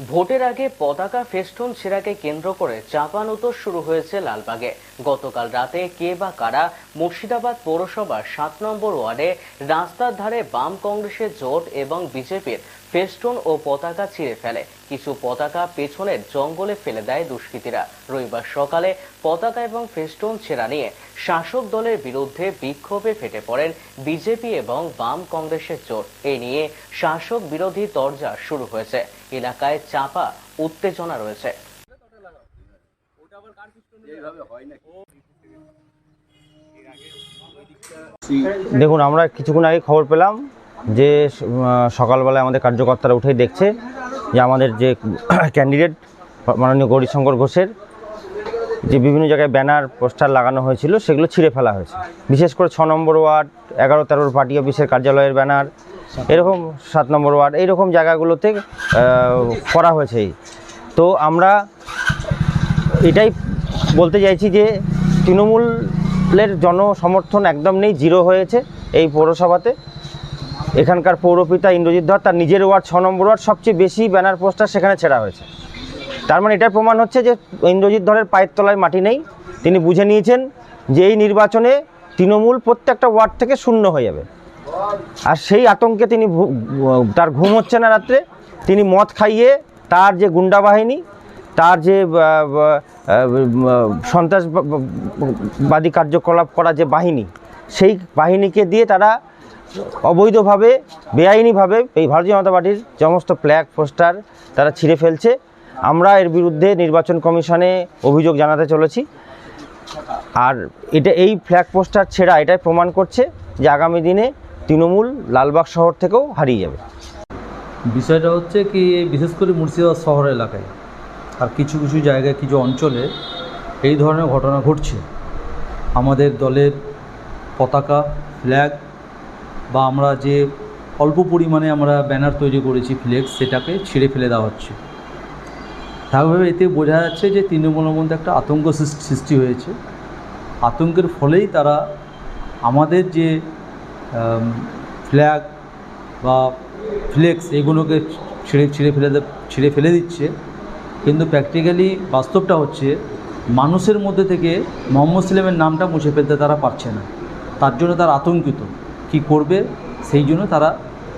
ভোটের আগে পতাকা ফেস্টুন ছেঁড়াকে কেন্দ্র করে চাপানুতর শুরু হয়েছে লালবাগে। গতকাল রাতে কে বা কারা মুর্শিদাবাদ পৌরসভার সাত নম্বর ওয়ার্ডে রাস্তার ধারে বাম কংগ্রেসের জোট এবং বিজেপির ফেস্টুন ও পতাকা ছিঁড়ে ফেলে। কিছু পতাকা পেছনের জঙ্গলে ফেলে দেয় দুষ্কৃতীরা। রবিবার সকালে পতাকা এবং ফেস্টুন ছেঁড়া নিয়ে শাসক দলের বিরুদ্ধে বিক্ষোভে ফেটে পড়েন বিজেপি এবং বাম কংগ্রেসের জোট। এ নিয়ে শাসক বিরোধী তরজা শুরু হয়েছে। এলাকায় চাপা উত্তেজনা রয়েছে। দেখুন, আমরা কিছুক্ষণ আগে খবর পেলাম যে সকালবেলায় আমাদের কার্যকর্তারা উঠে দেখছে যে আমাদের যে ক্যান্ডিডেট মাননীয় গৌরীশঙ্কর ঘোষের যে বিভিন্ন জায়গায় ব্যানার, পোস্টার লাগানো হয়েছিল, সেগুলো ছিঁড়ে ফেলা হয়েছে। বিশেষ করে ছ নম্বর ওয়ার্ড এগারো তেরোর পার্টি অফিসের কার্যালয়ের ব্যানার, এরকম সাত নম্বর ওয়ার্ড, এইরকম জায়গাগুলোতে করা হয়েছে তো আমরা এটাই বলতে চাইছি যে তৃণমূলের জনসমর্থন একদম নেই, জিরো হয়েছে এই পৌরসভাতে। এখানকার পৌরপিতা ইন্দ্রজিৎ ধর, তার নিজের ওয়ার্ড, ছ নম্বর ওয়ার্ড, সবচেয়ে বেশি ব্যানার, পোস্টার সেখানে ছেঁড়া হয়েছে। তার মানে এটার প্রমাণ হচ্ছে যে ইন্দ্রজিৎ ধরের পায়ের তলায় মাটি নেই, তিনি বুঝে নিয়েছেন যে এই নির্বাচনে তৃণমূল প্রত্যেকটা ওয়ার্ড থেকে শূন্য হয়ে যাবে। আর সেই আতঙ্কে তিনি তার ঘুম হচ্ছে না রাত্রে, তিনি মদ খাইয়ে তার যে গুন্ডা বাহিনী, তার যে সন্ত্রাসবাদী কার্যকলাপ করা যে বাহিনী, সেই বাহিনীকে দিয়ে তারা অবৈধভাবে, বেআইনিভাবে এই ভারতীয় জনতা পার্টির সমস্ত ফ্ল্যাগ পোস্টার তারা ছিঁড়ে ফেলছে। আমরা এর বিরুদ্ধে নির্বাচন কমিশনে অভিযোগ জানাতে চলেছি। আর এটা এই ফ্ল্যাগ পোস্টার ছেঁড়া, এটাই প্রমাণ করছে যে আগামী দিনে তৃণমূল লালবাগ শহর থেকেও হারিয়ে যাবে। বিষয়টা হচ্ছে কি, বিশেষ করে মুর্শিদাবাদ শহর এলাকায় আর কিছু কিছু জায়গায়, কিছু অঞ্চলে এই ধরনের ঘটনা ঘটছে। আমাদের দলের পতাকা ফ্ল্যাগ বা আমরা যে অল্প পরিমাণে আমরা ব্যানার তৈরি করেছি ফ্লেক্স সেটাকে ছিঁড়ে ফেলে দেওয়া হচ্ছে। স্বাভাবিকভাবে এতে বোঝা যাচ্ছে যে তৃণমূলের মধ্যে একটা আতঙ্ক সৃষ্টি হয়েছে। আতঙ্কের ফলেই তারা আমাদের যে ফ্ল্যাগ বা ফ্লেক্স এগুলোকে ছিঁড়ে ছিঁড়ে ফেলে ছিঁড়ে ফেলে দিচ্ছে। কিন্তু প্র্যাকটিক্যালি বাস্তবটা হচ্ছে মানুষের মধ্যে থেকে মোহাম্মদ সালেমের নামটা মুছে ফেলতে তারা পারছে না। তার জন্য তারা আতঙ্কিত। কি করবে? সেই জন্য তারা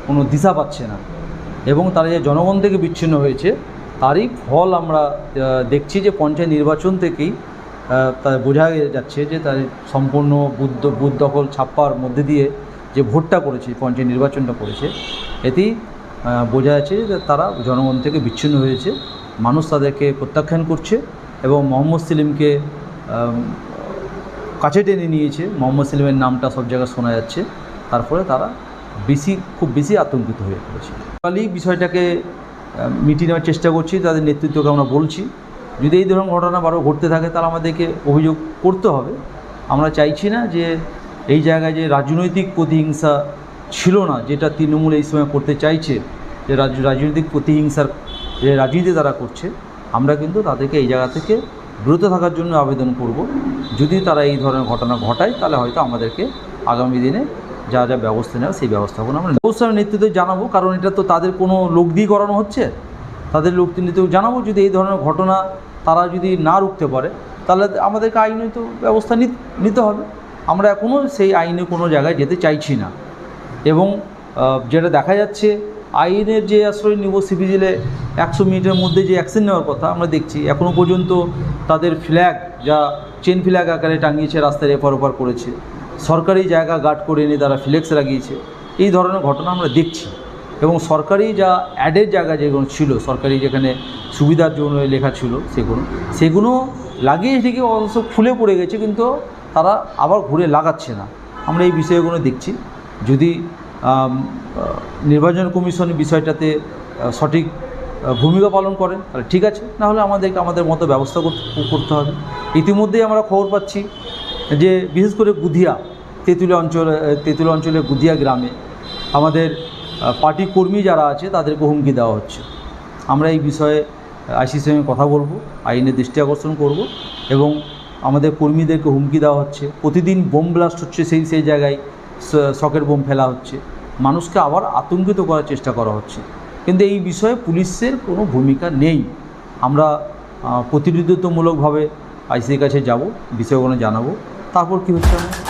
কোনো দিশা পাচ্ছে না। এবং তারা যে জনগণ থেকে বিচ্ছিন্ন হয়েছে তারই ফল আমরা দেখছি যে পঞ্চায়েত নির্বাচন থেকেই তা বোঝা যাচ্ছে যে তার সম্পূর্ণ বুদ্ধ বুথ দখল ছাপ্পার মধ্যে দিয়ে যে ভোটটা করেছে পঞ্চায়েত নির্বাচনটা করেছে, এতেই বোঝা যাচ্ছে যে তারা জনগণ থেকে বিচ্ছিন্ন হয়েছে, মানুষ তাদেরকে প্রত্যাখ্যান করছে এবং মোহাম্মদ সেলিমকে কাছে টেনে নিয়েছে, মোহাম্মদ সেলিমের নামটা সব জায়গায় শোনা যাচ্ছে তারপরে তারা বেশি, খুব বেশি আতঙ্কিত হয়ে পড়েছে। বিষয়টাকে মিটিয়ে নেওয়ার চেষ্টা করছি, তাদের নেতৃত্বকে আমরা বলছি। যদি এই ধরনের ঘটনা বারো ঘটতে থাকে, তাহলে আমাদেরকে অভিযোগ করতে হবে। আমরা চাইছি না যে এই জায়গায় যে রাজনৈতিক প্রতিহিংসা ছিল না, যেটা তৃণমূল এই সময় করতে চাইছে, যে রাজ- রাজনৈতিক প্রতিহিংসার যে রাজনীতি তারা করছে, আমরা কিন্তু তাদেরকে এই জায়গা থেকে বিরত থাকার জন্য আবেদন করব। যদি তারা এই ধরনের ঘটনা ঘটায়, তাহলে হয়তো আমাদেরকে আগামী দিনে যা যা ব্যবস্থা নেওয়া সেই ব্যবস্থাপনা আমরা আমি নেতৃত্বে জানাব, কারণ এটা তো তাদের কোনো লোক দিয়ে করানো হচ্ছে। তাদের লোক নেতৃত্ব জানাব যদি এই ধরনের ঘটনা তারা যদি না রুখতে পারে, তাহলে আমাদেরকে আইনত ব্যবস্থা নিতে হবে। আমরা এখনও সেই আইনে কোনো জায়গায় যেতে চাইছি না। এবং যেটা দেখা যাচ্ছে, আইনের যে আশ্রয় নিব সিভিজিলে একশো মিনিটের মধ্যে যে অ্যাকশন নেওয়ার কথা আমরা দেখছি এখনও পর্যন্ত তাদের ফ্ল্যাগ, যা চেন ফ্ল্যাগ আকারে টাঙিয়েছে রাস্তায় এপার ওপার করেছে সরকারি জায়গা গার্ড করে এনে তারা ফ্লেক্স লাগিয়েছে। এই ধরনের ঘটনা আমরা দেখছি। এবং সরকারি যা অ্যাডের জায়গা যেগুলো ছিল, সরকারি যেখানে সুবিধার জন্য লেখা ছিল সেগুলো সেগুলো লাগিয়ে ঠিকই অবশ্য খুলে পড়ে গেছে, কিন্তু তারা আবার ঘুরে লাগাচ্ছে না। আমরা এই বিষয়গুলো দেখছি। যদি নির্বাচন কমিশন বিষয়টাতে সঠিক ভূমিকা পালন করে তাহলে ঠিক আছে। নাহলে আমাদেরকে, আমাদের মতো ব্যবস্থা করতে হবে। ইতিমধ্যেই আমরা খবর পাচ্ছি যে, বিশেষ করে গুধিয়া তেঁতুলিয়া অঞ্চল, তেঁতুলিয়া অঞ্চলের গুদিয়া গ্রামে আমাদের পার্টি কর্মী যারা আছে তাদেরকে হুমকি দেওয়া হচ্ছে। আমরা এই বিষয়ে আইসির সঙ্গে কথা বলব, আইনের দৃষ্টি আকর্ষণ করব এবং আমাদের কর্মীদেরকে হুমকি দেওয়া হচ্ছে। প্রতিদিন বোম ব্লাস্ট হচ্ছে সেই সেই জায়গায় শকের বোম ফেলা হচ্ছে। মানুষকে আবার আতঙ্কিত করার চেষ্টা করা হচ্ছে। কিন্তু এই বিষয়ে পুলিশের কোনো ভূমিকা নেই। আমরা প্রতিনিধিত্বমূলকভাবে আইসির কাছে যাব, বিষয়গুলো জানাব। তারপর কী হচ্ছে? আমরা